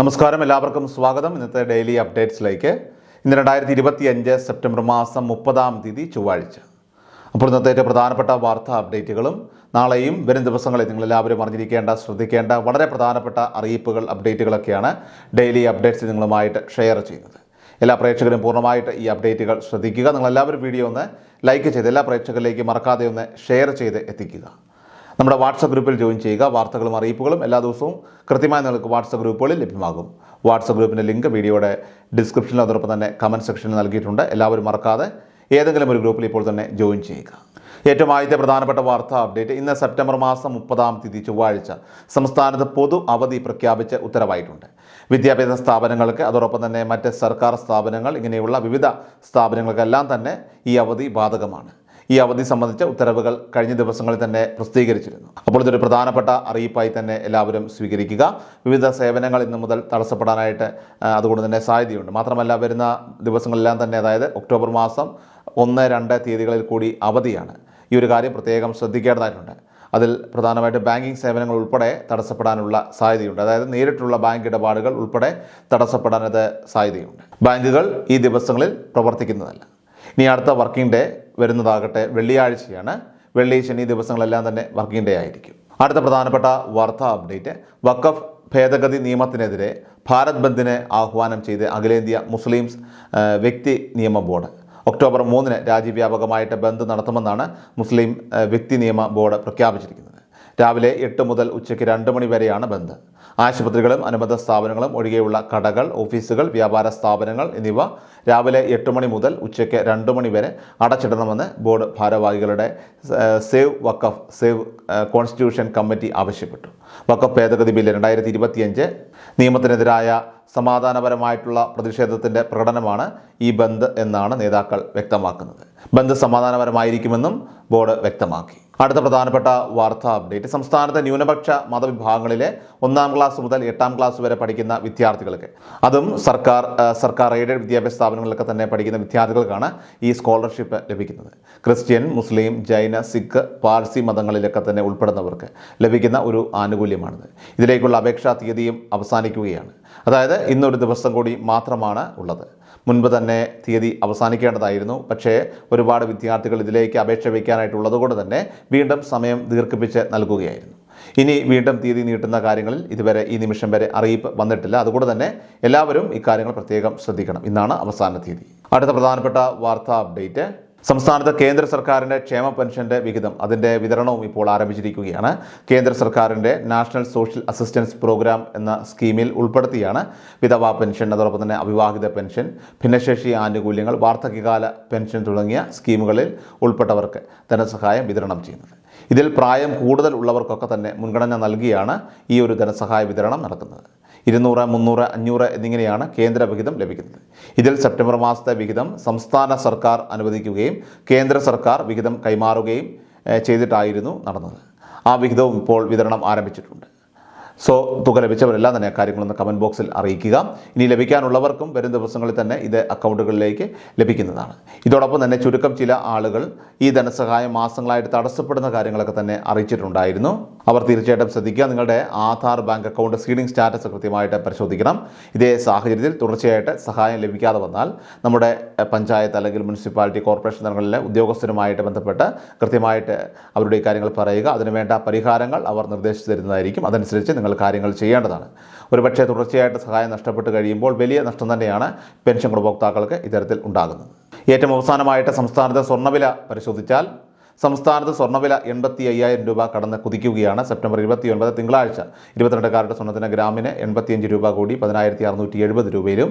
നമസ്കാരം എല്ലാവർക്കും സ്വാഗതം. ഇന്നത്തെ ഡെയിലി അപ്ഡേറ്റ്സിലേക്ക്. ഇന്ന് രണ്ടായിരത്തി ഇരുപത്തി അഞ്ച് സെപ്റ്റംബർ മാസം മുപ്പതാം തീയതി ചൊവ്വാഴ്ച. അപ്പോൾ ഇന്നത്തെ ഏറ്റവും പ്രധാനപ്പെട്ട വാർത്താ അപ്ഡേറ്റുകളും നാളെയും വരും ദിവസങ്ങളിൽ നിങ്ങളെല്ലാവരും അറിഞ്ഞിരിക്കേണ്ട ശ്രദ്ധിക്കേണ്ട വളരെ പ്രധാനപ്പെട്ട അറിയിപ്പുകൾ അപ്ഡേറ്റുകളൊക്കെയാണ് ഡെയിലി അപ്ഡേറ്റ്സ് നിങ്ങളുമായിട്ട് ഷെയർ ചെയ്യുന്നത്. എല്ലാ പ്രേക്ഷകരും പൂർണമായിട്ട് ഈ അപ്ഡേറ്റുകൾ ശ്രദ്ധിക്കുക. നിങ്ങളെല്ലാവരും വീഡിയോ ഒന്ന് ലൈക്ക് ചെയ്ത് എല്ലാ പ്രേക്ഷകരിലേക്ക് മറക്കാതെ ഒന്ന് ഷെയർ ചെയ്ത് എത്തിക്കുക. നമ്മുടെ വാട്സപ്പ് ഗ്രൂപ്പിൽ ജോയിൻ ചെയ്യുക. വാർത്തകളും അറിയിപ്പുകളും എല്ലാ ദിവസവും കൃത്യമായി നിങ്ങൾക്ക് വാട്സപ്പ് ഗ്രൂപ്പുകളിൽ ലഭ്യമാകും. വാട്സപ്പ് ഗ്രൂപ്പിന്റെ ലിങ്ക് വീഡിയോയുടെ ഡിസ്ക്രിപ്ഷനിൽ അതോടൊപ്പം തന്നെ കമന്റ് സെക്ഷനിൽ നൽകിയിട്ടുണ്ട്. എല്ലാവരും മറക്കാതെ ഏതെങ്കിലും ഒരു ഗ്രൂപ്പിൽ ഇപ്പോൾ തന്നെ ജോയിൻ ചെയ്യുക. ഏറ്റവും ആദ്യത്തെ പ്രധാനപ്പെട്ട വാർത്താ അപ്ഡേറ്റ്. ഇന്ന് സെപ്റ്റംബർ മാസം മുപ്പതാം തീയതി ചൊവ്വാഴ്ച സംസ്ഥാനത്ത് പൊതു അവധി പ്രഖ്യാപിച്ച് ഉത്തരവായിട്ടുണ്ട്. വിദ്യാഭ്യാസ സ്ഥാപനങ്ങൾക്ക് അതോടൊപ്പം തന്നെ മറ്റ് സർക്കാർ സ്ഥാപനങ്ങൾ ഇങ്ങനെയുള്ള വിവിധ സ്ഥാപനങ്ങൾക്കെല്ലാം തന്നെ ഈ അവധി ബാധകമാണ്. ഈ അവധി സംബന്ധിച്ച ഉത്തരവുകൾ കഴിഞ്ഞ ദിവസങ്ങളിൽ തന്നെ പ്രസിദ്ധീകരിച്ചിരുന്നു. അപ്പോൾ ഇതൊരു പ്രധാനപ്പെട്ട അറിയിപ്പായി തന്നെ എല്ലാവരും സ്വീകരിക്കുക. വിവിധ സേവനങ്ങൾ ഇന്നു മുതൽ തടസ്സപ്പെടാനായിട്ട് അതുകൊണ്ട് തന്നെ സാധ്യതയുണ്ട്. മാത്രമല്ല വരുന്ന ദിവസങ്ങളെല്ലാം തന്നെ അതായത് ഒക്ടോബർ മാസം ഒന്ന് രണ്ട് തീയതികളിൽ കൂടി അവധിയാണ്. ഈ ഒരു കാര്യം പ്രത്യേകം ശ്രദ്ധിക്കേണ്ടതായിട്ടുണ്ട്. അതിൽ പ്രധാനമായിട്ട് ബാങ്കിങ് സേവനങ്ങൾ ഉൾപ്പെടെ തടസ്സപ്പെടാനുള്ള സാധ്യതയുണ്ട്. അതായത് നേരിട്ടുള്ള ബാങ്ക് ഇടപാടുകൾ ഉൾപ്പെടെ തടസ്സപ്പെടാനത് സാധ്യതയുണ്ട്. ബാങ്കുകൾ ഈ ദിവസങ്ങളിൽ പ്രവർത്തിക്കുന്നതല്ല. ഇനി അടുത്ത വർക്കിംഗ് ഡേ വരുന്നതാകട്ടെ വെള്ളിയാഴ്ചയാണ്. വെള്ളി ശനി ദിവസങ്ങളെല്ലാം തന്നെ വർക്കിംഗ് ഡേ ആയിരിക്കും. അടുത്ത പ്രധാനപ്പെട്ട വാർത്താ അപ്ഡേറ്റ്. വഖഫ് ഭേദഗതി നിയമത്തിനെതിരെ ഭാരത് ബന്ദിന് ആഹ്വാനം ചെയ്ത് അഖിലേന്ത്യാ മുസ്ലിംസ് വ്യക്തി നിയമ ബോർഡ്. ഒക്ടോബർ മൂന്നിന് രാജ്യവ്യാപകമായിട്ട് ബന്ദ് നടത്തുമെന്നാണ് മുസ്ലിം വ്യക്തി നിയമ ബോർഡ് പ്രഖ്യാപിച്ചിരിക്കുന്നത്. രാവിലെ എട്ട് മുതൽ ഉച്ചയ്ക്ക് രണ്ട് മണി വരെയാണ് ബന്ദ്. ആശുപത്രികളും അനുബന്ധ സ്ഥാപനങ്ങളും ഒഴികെയുള്ള കടകൾ ഓഫീസുകൾ വ്യാപാര സ്ഥാപനങ്ങൾ എന്നിവ രാവിലെ എട്ട് മണി മുതൽ ഉച്ചയ്ക്ക് രണ്ട് മണി വരെ അടച്ചിടണമെന്ന് ബോർഡ് ഭാരവാഹികളുടെ save Waqf save constitution committee ആവശ്യപ്പെട്ടു. വക്കഫ് ഭേദഗതി ബില്ല് രണ്ടായിരത്തി ഇരുപത്തിയഞ്ച് നിയമത്തിനെതിരായ സമാധാനപരമായിട്ടുള്ള പ്രതിഷേധത്തിന്റെ പ്രകടനമാണ് ഈ ബന്ദ് എന്നാണ് നേതാക്കൾ വ്യക്തമാക്കുന്നത്. ബന്ദ് സമാധാനപരമായിരിക്കുമെന്നും ബോർഡ് വ്യക്തമാക്കി. അടുത്ത പ്രധാനപ്പെട്ട വാർത്താ അപ്ഡേറ്റ്. സംസ്ഥാനത്തെ ന്യൂനപക്ഷ മതവിഭാഗങ്ങളിലെ ഒന്നാം ക്ലാസ് മുതൽ എട്ടാം ക്ലാസ് വരെ പഠിക്കുന്ന വിദ്യാർത്ഥികൾക്ക്. അതും സർക്കാർ സർക്കാർ എയ്ഡഡ് വിദ്യാഭ്യാസ സ്ഥാപനങ്ങളിലൊക്കെ തന്നെ പഠിക്കുന്ന വിദ്യാർത്ഥികൾക്കാണ് ഈ സ്കോളർഷിപ്പ് ലഭിക്കുന്നത്. ക്രിസ്ത്യൻ മുസ്ലിം ജൈന സിഖ് പാഴ്സി മതങ്ങളിലൊക്കെ തന്നെ ഉൾപ്പെടുന്നവർക്ക് ലഭിക്കുന്ന ഒരു ആനുകൂല്യമാണിത്. ഇതിലേക്കുള്ള അപേക്ഷാ തീയതിയും അവസാനിക്കുകയാണ്. അതായത് ഇന്നൊരു ദിവസം കൂടി മാത്രമാണ് ഉള്ളത്. മുൻപ് തന്നെ തീയതി അവസാനിക്കേണ്ടതായിരുന്നു. പക്ഷേ ഒരുപാട് വിദ്യാർത്ഥികൾ ഇതിലേക്ക് അപേക്ഷ വയ്ക്കാനായിട്ടുള്ളത് കൊണ്ട് തന്നെ വീണ്ടും സമയം ദീർഘിപ്പിച്ച് നൽകുകയായിരുന്നു. ഇനി വീണ്ടും തീയതി നീട്ടുന്ന കാര്യങ്ങളിൽ ഇതുവരെ ഈ നിമിഷം വരെ അറിയിപ്പ് വന്നിട്ടില്ല. അതുകൊണ്ട് തന്നെ എല്ലാവരും ഇക്കാര്യങ്ങൾ പ്രത്യേകം ശ്രദ്ധിക്കണം. ഇന്നാണ് അവസാന തീയതി. അടുത്ത പ്രധാനപ്പെട്ട വാർത്താ അപ്ഡേറ്റ്. സംസ്ഥാനത്ത് കേന്ദ്ര സർക്കാരിന്റെ ക്ഷേമ പെൻഷന്റെ വിഹിതം അതിന്റെ വിതരണവും ഇപ്പോൾ ആരംഭിച്ചിരിക്കുകയാണ്. കേന്ദ്ര സർക്കാരിന്റെ നാഷണൽ സോഷ്യൽ അസിസ്റ്റൻസ് പ്രോഗ്രാം എന്ന സ്കീമിൽ ഉൾപ്പെടുത്തിയാണ് വിധവാ പെൻഷൻ അതോടൊപ്പം തന്നെ അവിവാഹിത പെൻഷൻ ഭിന്നശേഷി ആനുകൂല്യങ്ങൾ വാർദ്ധക്യകാല പെൻഷൻ തുടങ്ങിയ സ്കീമുകളിൽ ഉൾപ്പെട്ടവർക്ക് ധനസഹായം വിതരണം ചെയ്യുന്നത്. ഇതിൽ പ്രായം കൂടുതൽ ഉള്ളവർക്കൊക്കെ തന്നെ മുൻഗണന നൽകിയാണ് ഈ ഒരു ധനസഹായ വിതരണം നടക്കുന്നത് ഇരുന്നൂറ് മുന്നൂറ് അഞ്ഞൂറ് എന്നിങ്ങനെയാണ് കേന്ദ്ര വിഹിതം ലഭിക്കുന്നത്. ഇതിൽ സെപ്റ്റംബർ മാസത്തെ വിഹിതം സംസ്ഥാന സർക്കാർ അനുവദിക്കുകയും കേന്ദ്ര സർക്കാർ വിഹിതം കൈമാറുകയും ചെയ്തിട്ടായിരുന്നു നടന്നത്. ആ വിഹിതവും ഇപ്പോൾ വിതരണം ആരംഭിച്ചിട്ടുണ്ട്. സോ തുക ലഭിച്ചവരെല്ലാം തന്നെ കാര്യങ്ങളൊന്ന് കമന്റ് ബോക്സിൽ അറിയിക്കുക. ഇനി ലഭിക്കാനുള്ളവർക്കും വരും ദിവസങ്ങളിൽ തന്നെ ഇത് അക്കൗണ്ടുകളിലേക്ക് ലഭിക്കുന്നതാണ്. ഇതോടൊപ്പം തന്നെ ചുരുക്കം ചില ആളുകൾ ഈ ധനസഹായം മാസങ്ങളായിട്ട് തടസ്സപ്പെടുന്ന കാര്യങ്ങളൊക്കെ തന്നെ അറിയിച്ചിട്ടുണ്ടായിരുന്നു. അവർ തീർച്ചയായിട്ടും ശ്രദ്ധിക്കുക. നിങ്ങളുടെ Aadhaar bank account seeding status കൃത്യമായിട്ട് പരിശോധിക്കണം. ഇതേ സാഹചര്യത്തിൽ തുടർച്ചയായിട്ട് സഹായം ലഭിക്കാതെ വന്നാൽ നമ്മുടെ പഞ്ചായത്ത് അല്ലെങ്കിൽ മുനിസിപ്പാലിറ്റി കോർപ്പറേഷൻ തലങ്ങളിലെ ഉദ്യോഗസ്ഥരുമായിട്ട് ബന്ധപ്പെട്ട് കൃത്യമായിട്ട് അവരുടെ ഈ കാര്യങ്ങൾ പറയുക. അതിനുവേണ്ട പരിഹാരങ്ങൾ അവർ നിർദ്ദേശിച്ചു തരുന്നതായിരിക്കും. അതനുസരിച്ച് നിങ്ങൾ കാര്യങ്ങൾ ചെയ്യേണ്ടതാണ്. ഒരുപക്ഷെ തുടർച്ചയായിട്ട് സഹായം നഷ്ടപ്പെട്ട് കഴിയുമ്പോൾ വലിയ നഷ്ടം തന്നെയാണ് പെൻഷൻ ഗുണഭോക്താക്കൾക്ക് ഇത്തരത്തിൽ ഉണ്ടാകുന്നത്. ഏറ്റവും അവസാനമായിട്ട് സംസ്ഥാനത്തെ സ്വർണവില പരിശോധിച്ചാൽ സംസ്ഥാനത്ത് സ്വർണവില എൺപത്തി അയ്യായിരം രൂപ കടന്ന് കുതിക്കുകയാണ് സെപ്റ്റംബർ ഇരുപത്തി ഒൻപത് തിങ്കളാഴ്ച. ഇരുപത്തിരണ്ടുകാരുടെ സ്വർണത്തിന് ഗ്രാമിന് എൺപത്തിയഞ്ച് രൂപ കൂടി പതിനായിരത്തി അറുന്നൂറ്റി എഴുപത് രൂപയിലും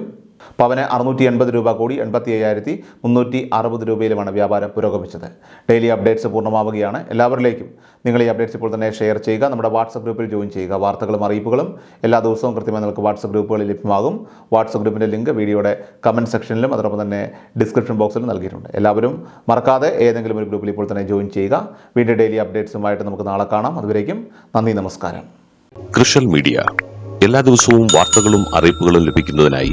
പവന് അറുന്നൂറ്റി എൺപത് രൂപ കൂടി എൺപത്തി അയ്യായിരത്തി മുന്നൂറ്റി അറുപത് രൂപയിലുമാണ് വ്യാപാരം പുരോഗമിച്ചത്. ഡെയിലി അപ്ഡേറ്റ്സ് പൂർണമാവുകയാണ്. എല്ലാവരിലേക്കും നിങ്ങൾ ഈ അപ്ഡേറ്റ്സ് ഇപ്പോൾ തന്നെ ഷെയർ ചെയ്യുക. നമ്മുടെ വാട്സപ്പ് ഗ്രൂപ്പിൽ ജോയിൻ ചെയ്യുക. വാർത്തകളും അറിയിപ്പുകളും എല്ലാ ദിവസവും കൃത്യമായി നിങ്ങൾക്ക് വാട്സപ്പ് ഗ്രൂപ്പുകളിൽ ലഭ്യമാകും. വാട്സപ്പ് ഗ്രൂപ്പിന്റെ ലിങ്ക് വീഡിയോയുടെ കമന്റ് സെക്ഷനിലും അതോടൊപ്പം തന്നെ ഡിസ്ക്രിപ്ഷൻ ബോക്സിലും നൽകിയിട്ടുണ്ട്. എല്ലാവരും മറക്കാതെ ഏതെങ്കിലും ഒരു ഗ്രൂപ്പിൽ ഇപ്പോൾ തന്നെ ജോയിൻ ചെയ്യുക. വീണ്ടും ഡെയിലി അപ്ഡേറ്റ്സുമായിട്ട് നമുക്ക് നാളെ കാണാം. അതുവരേക്കും നന്ദി നമസ്കാരം. കൃഷൽ മീഡിയ എല്ലാ ദിവസവും വാർത്തകളും അറിയിപ്പുകളും ലഭിക്കുന്നതിനായി